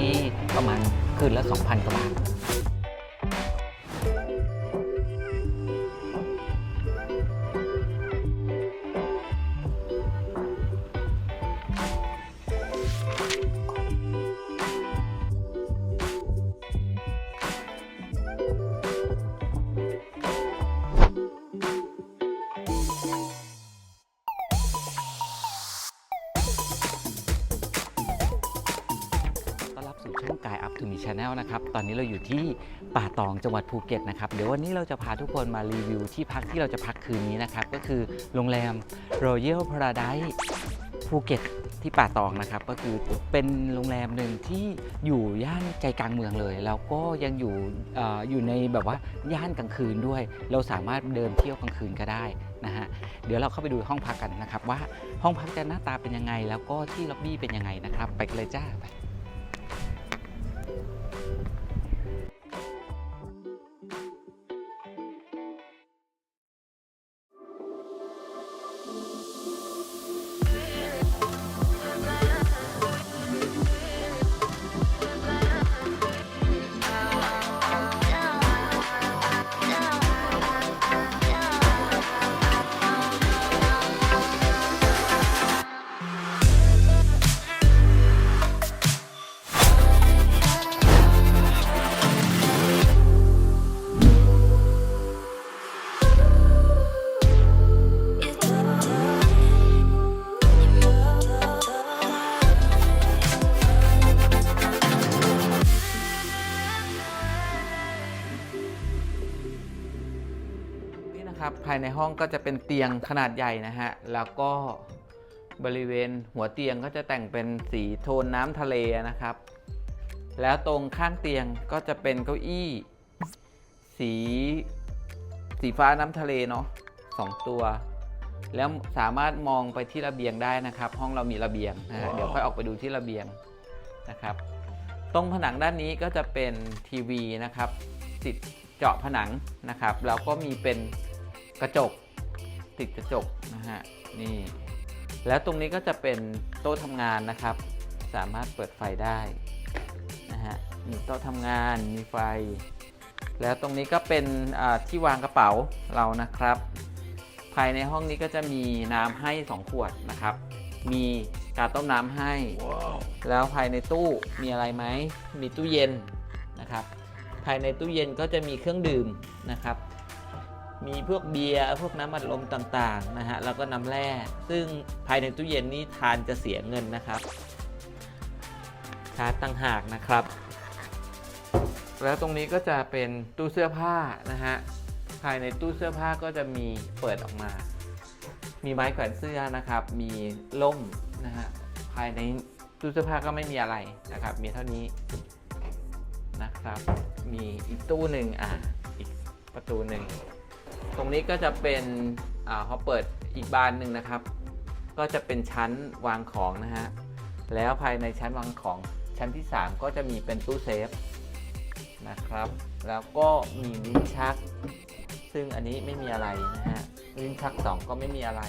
ที่ประมาณคืนละ 2,000กว่าบาท รับสู่ช่องกายอัพทูมีชแนลนะครับ ตอนนี้เราอยู่ที่ป่าตองจังหวัดภูเก็ตนะครับ เดี๋ยววันนี้เราจะพาทุกคนมารีวิวที่พักที่เราจะพักคืนนี้นะครับ ก็คือโรงแรม Royal Paradise ภูเก็ตที่ป่าตองนะครับ ก็คือเป็นโรงแรมหนึ่งที่อยู่ย่านใจกลางเมืองเลย แล้วก็ยังอยู่อออยู่ในแบบว่าย่านกลางคืนด้วย เราสามารถเดินเที่ยวกลางคืนก็ได้นะฮะเดี๋ยวเราเข้าไปดูห้องพักกันนะครับ ว่าห้องพักจะหน้าตาเป็นยังไง แล้วก็ที่ล็อบบี้เป็นยังไงนะครับ ไปกันเลยจ้าไปายในห้องก็จะเป็นเตียงขนาดใหญ่นะฮะ แล้วก็บริเวณหัวเตียงก็จะแต่งเป็นสีโทนน้ำทะเลนะครับ แล้วตรงข้างเตียงก็จะเป็นเก้าอี้ สีสีฟ้าน้ำทะเลเนาะสองตัว แล้วสามารถมองไปที่ระเบียงได้นะครับ ห้องเรามีระเบียงนะฮะว้าวเดี๋ยวค่อยออกไปดูที่ระเบียงนะครับ ตรงผนังด้านนี้ก็จะเป็นทีวีนะครับติดเจาะผนังนะครับ แล้วก็มีเป็น กระจกติดกระจกนะฮะนี่แล้วตรงนี้ก็จะเป็นโต๊ะทำงานนะครับ สามารถเปิดไฟได้นะฮะมีโต๊ะทำงานมีไฟ แล้วตรงนี้ก็เป็นอ่าที่วางกระเป๋าเรานะครับ ภายในห้องนี้ก็จะมีน้ำให้ 2 ขวดนะครับ มีกาต้มน้ำให้ Wow. แล้วภายในตู้มีอะไรไหมมีตู้เย็นนะครับ ภายในตู้เย็นก็จะมีเครื่องดื่มนะครับ มีพวกเบียร์พวกน้ำอัดลมต่างๆนะฮะแล้วก็น้ำแร่ซึ่งภายในตู้เย็นนี่ทานจะเสียเงินนะครับชาร์จต่างหากนะครับ แล้วตรงนี้ก็จะเป็นตู้เสื้อผ้านะฮะภายในตู้เสื้อผ้าก็จะมีเปิดออกมา มีไม้แขวนเสื้อนะครับ มีล่มนะฮะภายในตู้เสื้อผ้าก็ไม่มีอะไรนะครับ มีเท่านี้นะครับ มีอีกตู้หนึ่งอ่าอีกประตูหนึ่ง ตรงนี้ก็จะเป็นอ่าพอเปิดอีกบานหนึ่งนะครับ ก็จะเป็นชั้นวางของนะฮะ แล้วภายในชั้นวางของชั้นที่ 3 ก็จะมีเป็นตู้เซฟนะครับ แล้วก็มีลิ้นชัก ซึ่งอันนี้ไม่มีอะไรนะฮะ ลิ้นชัก 2 ก็ไม่มีอะไร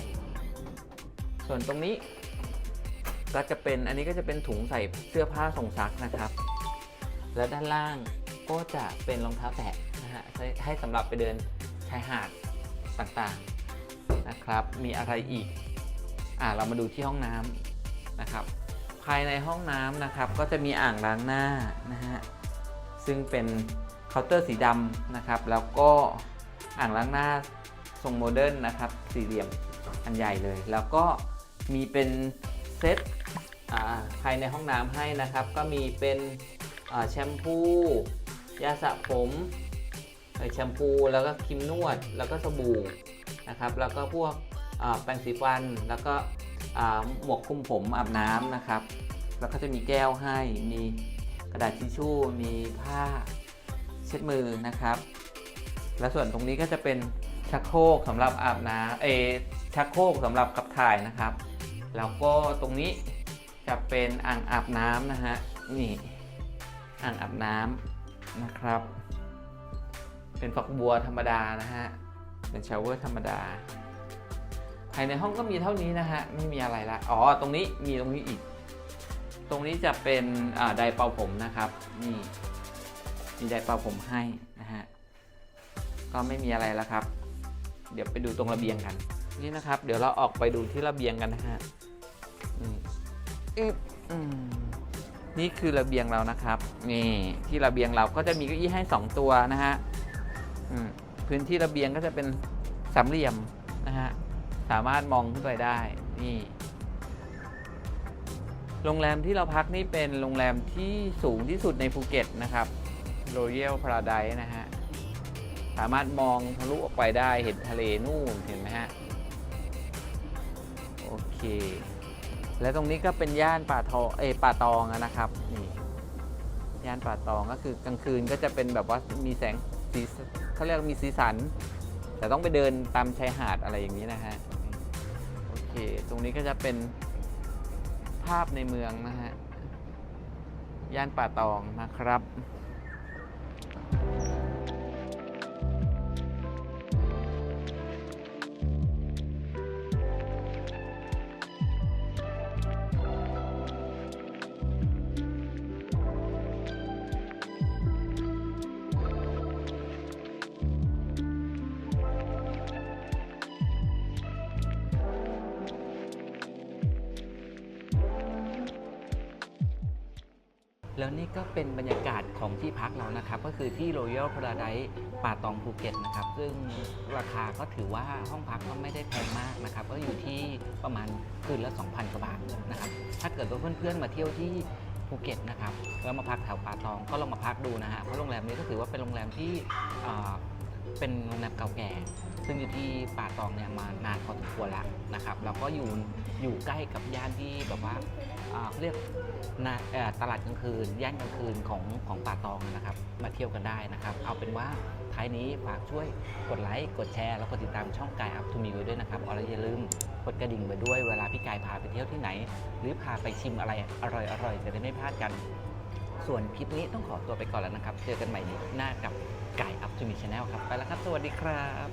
ส่วนตรงนี้ก็จะเป็นอันนี้ก็จะเป็นถุงใส่เสื้อผ้าส่งซักนะครับ และด้านล่างก็จะเป็นรองเท้าแตะนะฮะให้สำหรับไปเดิน ชายหาดต่างๆนะครับ มีอะไรอีกอ่าเรามาดูที่ห้องน้ำนะครับ ภายในห้องน้ำนะครับ ก็จะมีอ่างล้างหน้านะฮะซึ่งเป็นเคาน์เตอร์สีดำนะครับ แล้วก็อ่างล้างหน้าทรงโมเดิร์นนะครับ สี่เหลี่ยมอันใหญ่เลย แล้วก็มีเป็นเซตอ่าภายในห้องน้ำให้นะครับ ก็มีเป็นแชมพู ยาสระผม แชมพูแล้วก็ครีมนวด แล้วก็สบู่นะครับ แล้วก็พวกแปรงสีฟัน แล้วก็หมวกคลุมผมอาบน้ำนะครับ แล้วก็จะมีแก้วให้ มีกระดาษทิชชู่ มีผ้าเช็ดมือนะครับ และส่วนตรงนี้ก็จะเป็นชักโครกสำหรับอาบน้ำเอชักโครกสำหรับขับถ่ายนะครับ แล้วก็ตรงนี้จะเป็นอ่างอาบน้ำนะฮะ นี่ อ่างอาบน้ำนะครับ เป็นฝักบัวธรรมดานะฮะ เป็นชาวเวอร์ธรรมดา ภายในห้องก็มีเท่านี้นะฮะ ไม่มีอะไรละ อ๋อ ตรงนี้มีตรงนี้อีก ตรงนี้จะเป็นอ่าไดร์เป่าผมนะครับ นี่ มีไดร์เป่าผมให้นะฮะ ก็ไม่มีอะไรแล้วครับ เดี๋ยวไปดูตรงระเบียงกัน นี่นะครับ เดี๋ยวเราออกไปดูที่ระเบียงกันนะฮะอืมอึ๊บอืมนี่คือระเบียงเรานะครับ นี่ที่ระเบียงเราก็จะมีเก้าอี้ให้ 2 ตัวนะฮะอืม พื้นที่ระเบียงก็จะเป็นสามเหลี่ยมนะฮะสามารถมองขึ้นไปได้นี่โรงแรมที่เราพักนี่เป็นโรงแรมที่สูงที่สุดในภูเก็ตนะครับ Royal Paradise นะฮะสามารถมองทะลุออกไปได้เห็นทะเลนู่นเห็นไหมฮะโอเค และตรงนี้ก็เป็นย่านป่าทองเอป่าตองนะครับนี่ย่านป่าตองก็คือกลางคืนก็จะเป็นแบบว่ามีแสง สีเขาเรียกมีสีสัน แต่ต้องไปเดินตามชายหาดอะไรอย่างนี้นะฮะโอเค ตรงนี้ก็จะเป็นภาพในเมืองนะฮะย่านป่าตองนะครับ แล้วนี่ก็เป็นบรรยากาศของที่พักเรานะครับ ก็คือที่ Royal Paradise ป่าตองภูเก็ตนะครับ ซึ่งราคาก็ถือว่าห้องพักก็ไม่ได้แพงมากนะครับ ก็อยู่ที่ประมาณคืนละ 2,000กว่าบาทนะครับ ถ้าเกิดว่าเพื่อนๆมาเที่ยวที่ภูเก็ตนะครับแล้วมาพักแถวป่าตองก็ลองมาพักดูนะฮะเพราะโรงแรมนี้ก็ถือว่าเป็นโรงแรมที่เป็นโรงแรมเก่าแก่ ซึ่งอยู่ที่ป่าตองเนี่ยมานานพอสมควรแล้วนะครับแล้วก็อยู่อยู่ใกล้กับย่านที่แบบว่า เขาเรียกนะตลาดกลางคืนย่านกลางคืนของของป่าตองนะครับ มาเที่ยวกันได้นะครับ เอาเป็นว่าท้ายนี้ฝากช่วยกดไลค์ กดแชร์ แล้วกดติดตามช่องกายอัพทูมีไว้ด้วยนะครับเอาแล้วอย่าลืมกดกระดิ่งไว้ด้วยเวลาพี่กายพาไปเที่ยวที่ไหน หรือพาไปชิมอะไรอร่อยๆจะได้ไม่พลาดกัน ส่วนคลิปนี้ต้องขอตัวไปก่อนแล้วนะครับ เจอกันใหม่หน้ากับกายอัพทูมีชาแนลครับ ไปแล้วครับ สวัสดีครับ